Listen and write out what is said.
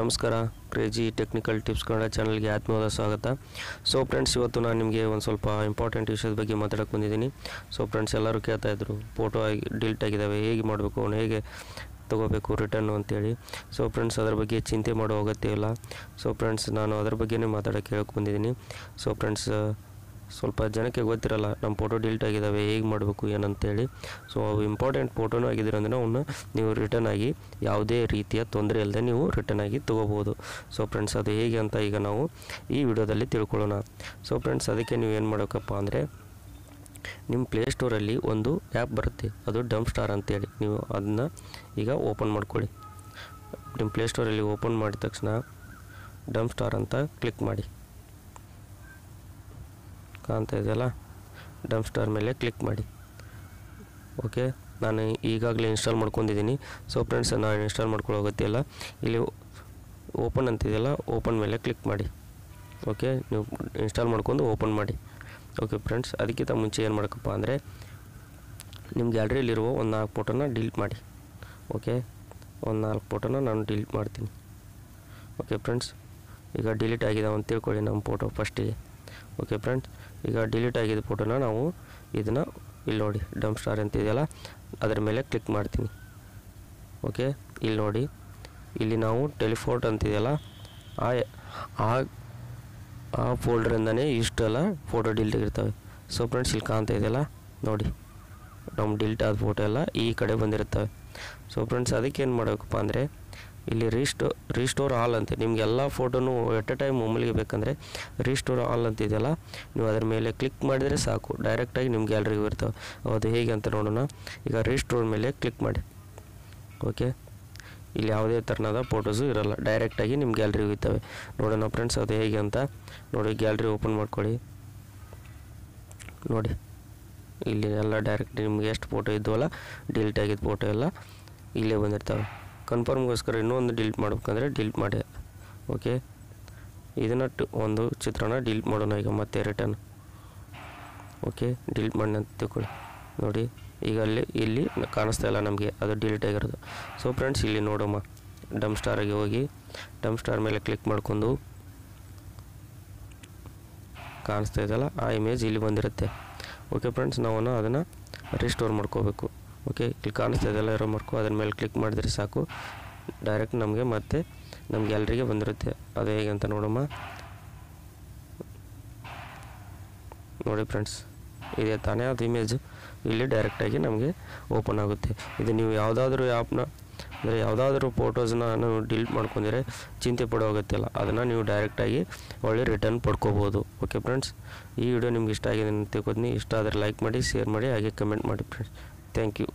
ನಮಸ್ಕಾರ, crazy technical tips Kannada ಚಾನಲ್ಗೆ ಆತ್ಮವಾದ ಸ್ವಾಗತ. ಸೊ ಫ್ರೆಂಡ್ಸ್ ಇವತ್ತು ನಾನು ನಿಮಗೆ ಒಂದು ಸ್ವಲ್ಪ ಇಂಪಾರ್ಟೆಂಟ್ ವಿಷಯದ ಬಗ್ಗೆ ಮಾತಾಡೋಕೆ ಬಂದಿದ್ದೀನಿ. ಸೊ ಫ್ರೆಂಡ್ಸ್ ಎಲ್ಲರೂ ಕೇಳ್ತಾ ಇದ್ರು ಫೋಟೋ ಆಗಿ ಡಿಲೀಟ್ ಆಗಿದ್ದಾವೆ ಹೇಗೆ ಮಾಡಬೇಕು, ಅವನು ಹೇಗೆ ತೊಗೋಬೇಕು ರಿಟರ್ನು ಅಂತೇಳಿ. ಸೊ ಫ್ರೆಂಡ್ಸ್ ಅದರ ಬಗ್ಗೆ ಚಿಂತೆ ಮಾಡೋ ಅಗತ್ಯ ಇಲ್ಲ. ಸೊ ಫ್ರೆಂಡ್ಸ್ ನಾನು ಅದರ ಬಗ್ಗೆನೇ ಮಾತಾಡೋಕ್ಕೆ ಹೇಳಕ್ಕೆ ಬಂದಿದ್ದೀನಿ. ಸೊ ಫ್ರೆಂಡ್ಸ್ ಸ್ವಲ್ಪ ಜನಕ್ಕೆ ಗೊತ್ತಿರಲ್ಲ ನಮ್ಮ ಫೋಟೋ ಡಿಲೀಟ್ ಆಗಿದ್ದಾವೆ ಹೇಗೆ ಮಾಡಬೇಕು, ಏನಂತೇಳಿ. ಸೊ ಅವು ಇಂಪಾರ್ಟೆಂಟ್ ಫೋಟೋನೂ ಆಗಿದ್ರೆ ಅಂದರೆ ಅವನ್ನ ನೀವು ರಿಟರ್ನ್ ಆಗಿ ಯಾವುದೇ ರೀತಿಯ ತೊಂದರೆ ಇಲ್ಲದೆ ನೀವು ರಿಟರ್ನ್ ಆಗಿ ತೊಗೋಬೋದು ಸೊ ಫ್ರೆಂಡ್ಸ್ ಅದು ಹೇಗೆ ಅಂತ ಈಗ ನಾವು ಈ ವಿಡಿಯೋದಲ್ಲಿ ತಿಳ್ಕೊಳ್ಳೋಣ. ಸೊ ಫ್ರೆಂಡ್ಸ್ ಅದಕ್ಕೆ ನೀವು ಏನು ಮಾಡಬೇಕಪ್ಪ ಅಂದರೆ ನಿಮ್ಮ ಪ್ಲೇಸ್ಟೋರಲ್ಲಿ ಒಂದು ಆ್ಯಪ್ ಬರುತ್ತೆ. ಅದು ಡಂಪ್ ಸ್ಟಾರ್ ಅಂತೇಳಿ. ನೀವು ಅದನ್ನ ಈಗ ಓಪನ್ ಮಾಡ್ಕೊಳ್ಳಿ. ನಿಮ್ಮ ಪ್ಲೇಸ್ಟೋರಲ್ಲಿ ಓಪನ್ ಮಾಡಿದ ತಕ್ಷಣ ಡಂಪ್ ಸ್ಟಾರ್ ಅಂತ ಕ್ಲಿಕ್ ಮಾಡಿ. ಕಾಣ್ತಾ ಇದೆಯಲ್ಲ? ಡಂಪ್ ಸ್ಟಾರ್ ಮೇಲೆ ಕ್ಲಿಕ್ ಮಾಡಿ. ಓಕೆ ನಾನು ಈಗಾಗಲೇ ಇನ್ಸ್ಟಾಲ್ ಮಾಡ್ಕೊಂಡಿದ್ದೀನಿ. ಸೊ ಫ್ರೆಂಡ್ಸ್ ನಾನು ಇನ್ಸ್ಟಾಲ್ ಮಾಡ್ಕೊಳ್ಳೋ ಅಗತ್ಯ ಇಲ್ಲ. ಓಪನ್ ಅಂತಿದೆಯಲ್ಲ ಓಪನ್ ಮೇಲೆ ಕ್ಲಿಕ್ ಮಾಡಿ. ಓಕೆ ನೀವು ಇನ್ಸ್ಟಾಲ್ ಮಾಡ್ಕೊಂಡು ಓಪನ್ ಮಾಡಿ. ಓಕೆ ಫ್ರೆಂಡ್ಸ್ ಅದಕ್ಕಿಂತ ಮುಂಚೆ ಏನು ಮಾಡಬೇಕಪ್ಪ ಅಂದರೆ ನಿಮ್ಮ ಗ್ಯಾಲರಿಯಲ್ಲಿರುವ ಒಂದು ನಾಲ್ಕು ಫೋಟೋನ ಡಿಲೀಟ್ ಮಾಡಿ. ಓಕೆ ಒಂದು ನಾಲ್ಕು ಫೋಟೋನ ನಾನು ಡಿಲೀಟ್ ಮಾಡ್ತೀನಿ. ಓಕೆ ಫ್ರೆಂಡ್ಸ್ ಈಗ ಡಿಲೀಟ್ ಆಗಿದೆ ಅಂತ ತಿಳ್ಕೊಳ್ಳಿ ನಮ್ಮ ಫೋಟೋ ಫಸ್ಟಿಗೆ ಓಕೆ ಫ್ರೆಂಡ್ಸ್ ಈಗ ಡಿಲೀಟ್ ಆಗಿದ್ದ ಫೋಟೋನ ನಾವು ಇದನ್ನು ಇಲ್ಲಿ ನೋಡಿ ಡಂಪ್ ಸ್ಟಾರ್ ಅಂತ ಇದೆಯಲ್ಲ, ಅದರ ಮೇಲೆ ಕ್ಲಿಕ್ ಮಾಡ್ತೀನಿ. ಓಕೆ ಇಲ್ಲಿ ನೋಡಿ. ಇಲ್ಲಿ ನಾವು ಟೆಲಿಫೋಟ್ ಅಂತಿದೆಯಲ್ಲ ಆ ಆ ಆ ಫೋಲ್ಡ್ರಿಂದನೇ ಇಷ್ಟೆಲ್ಲ ಫೋಟೋ ಡಿಲೀಟ್ ಆಗಿರ್ತವೆ. ಸೊ ಫ್ರೆಂಡ್ಸ್ ಇಲ್ಲಿ ಕಾಣ್ತಾ ಇದೆಯಲ್ಲ, ನೋಡಿ. ನಮ್ಮ ಡಿಲೀಟ್ ಆದ ಫೋಟೋ ಎಲ್ಲ ಈ ಕಡೆ ಬಂದಿರ್ತವೆ ಸೊ ಫ್ರೆಂಡ್ಸ್ ಅದಕ್ಕೆ ಏನು ಮಾಡಬೇಕಪ್ಪ ಅಂದರೆ ಇಲ್ಲಿ ರೀಸ್ಟೋ, ರೀಸ್ಟೋರ್ ಆಲ್ ಅಂತ ನಿಮ್ಗೆ ಎಲ್ಲ ಫೋಟೋನು ಎಟ್ ಎ ಟೈಮ್ ಒಮ್ಮಲಿಗೆ ಬೇಕಂದರೆ ರೀಸ್ಟೋರ್ ಆಲ್ ಅಂತ ಇದೆಯಲ್ಲ, ನೀವು ಅದರ ಮೇಲೆ ಕ್ಲಿಕ್ ಮಾಡಿದರೆ ಸಾಕು. ಡೈರೆಕ್ಟಾಗಿ ನಿಮ್ಮ ಗ್ಯಾಲರಿಗೆ ಇರ್ತವೆ. ಅದು ಹೇಗೆ ಅಂತ ನೋಡೋಣ. ಈಗ ರೀಸ್ಟೋರ್ ಮೇಲೆ ಕ್ಲಿಕ್ ಮಾಡಿ. ಓಕೆ? ಇಲ್ಲಿ ಯಾವುದೇ ಥರನಾದ ಫೋಟೋಸು ಇರಲ್ಲ. ಡೈರೆಕ್ಟಾಗಿ ನಿಮ್ಮ ಗ್ಯಾಲರಿ ಇರ್ತವೆ. ನೋಡೋಣ ಫ್ರೆಂಡ್ಸ್ ಅದು ಹೇಗೆ ಅಂತ. ನೋಡಿ, ಗ್ಯಾಲರಿ ಓಪನ್ ಮಾಡ್ಕೊಳ್ಳಿ. ನೋಡಿ. ಇಲ್ಲಿ ಎಲ್ಲ ಡೈರೆಕ್ಟ್ ನಿಮ್ಗೆ ಎಷ್ಟು ಫೋಟೋ ಇದ್ದವಲ್ಲ ಡಿಲೀಟ್ ಆಗಿದ್ದ ಫೋಟೋ ಎಲ್ಲ ಇಲ್ಲೇ ಬಂದಿರ್ತವೆ. ಕನ್ಫರ್ಮ್ಗೋಸ್ಕರ ಇನ್ನೊಂದು ಡಿಲೀಟ್ ಮಾಡ್ಬೇಕಂದ್ರೆ ಡಿಲೀಟ್ ಮಾಡಿ. ಓಕೆ ಇದನ್ನು ಒಂದು ಚಿತ್ರನ ಡಿಲೀಟ್ ಮಾಡೋಣ ಈಗ ಮತ್ತೆ ರಿಟರ್ನ್ ಓಕೆ ಡಿಲೀಟ್ ಮಾಡಿ ಅಂತ ತಿಳ್ಕೊಳ್ಳಿ. ನೋಡಿ, ಈಗ ಅಲ್ಲಿ, ಇಲ್ಲಿ ಕಾಣಿಸ್ತಾ ಇಲ್ಲ ನಮಗೆ, ಅದು ಡಿಲೀಟ್ ಆಗಿರೋದು. ಸೊ ಫ್ರೆಂಡ್ಸ್ ಇಲ್ಲಿ ನೋಡಮ್ಮ ಡಮ್ ಸ್ಟಾರಿಗೆ ಹೋಗಿ ಡಮ್ ಸ್ಟಾರ್ ಮೇಲೆ ಕ್ಲಿಕ್ ಮಾಡ್ಕೊಂಡು ಕಾಣಿಸ್ತಾ ಇದೆಯಲ್ಲ, ಆ ಇಮೇಜ್ ಇಲ್ಲಿ ಬಂದಿರುತ್ತೆ. ಓಕೆ ಫ್ರೆಂಡ್ಸ್ ನಾವು ಅದನ್ನು ರಿಸ್ಟೋರ್ ಮಾಡ್ಕೋಬೇಕು. ಓಕೆ ಇಲ್ಲಿ ಕಾಣಿಸ್ತಾ ಇದೆಲ್ಲ ಇರೋ ಮಾರ್ಕು ಅದ್ರ ಮೇಲೆ ಕ್ಲಿಕ್ ಮಾಡಿದ್ರೆ ಸಾಕು. ಡೈರೆಕ್ಟ್ ನಮಗೆ ಮತ್ತೆ ನಮ್ಮ ಗ್ಯಾಲರಿಗೆ ಬಂದಿರುತ್ತೆ. ಅದು ಹೇಗೆ ಅಂತ ನೋಡಮ್ಮ. ನೋಡಿ ಫ್ರೆಂಡ್ಸ್ ಇದೇ ತಾನೇ ಅದು ಇಮೇಜ್ ಇಲ್ಲಿ ಡೈರೆಕ್ಟಾಗಿ ನಮಗೆ ಓಪನ್ ಆಗುತ್ತೆ. ಇದು ನೀವು ಯಾವುದಾದ್ರೂ ಆ್ಯಪ್ನ ಅಂದರೆ ಯಾವುದಾದ್ರೂ ಫೋಟೋಸ್ನ ನಾವು ಡಿಲೀಟ್ ಮಾಡ್ಕೊಂಡಿದ್ರೆ ಚಿಂತೆ ಪಡೋ ಅಗತ್ಯ ಇಲ್ಲ. ಅದನ್ನು ನೀವು ಡೈರೆಕ್ಟಾಗಿ ಒಳ್ಳೆ ರಿಟರ್ನ್ ಪಡ್ಕೋಬೋದು. ಓಕೆ ಫ್ರೆಂಡ್ಸ್ ಈ ವಿಡಿಯೋ ನಿಮ್ಗೆ ಇಷ್ಟ ಆಗಿದೆ ಅಂತ ತಿಳ್ಕೊತೀನಿ. ಇಷ್ಟ ಆದರೆ ಲೈಕ್ ಮಾಡಿ ಶೇರ್ ಮಾಡಿ, ಹಾಗೆ ಕಮೆಂಟ್ ಮಾಡಿ ಫ್ರೆಂಡ್ಸ್ thank you.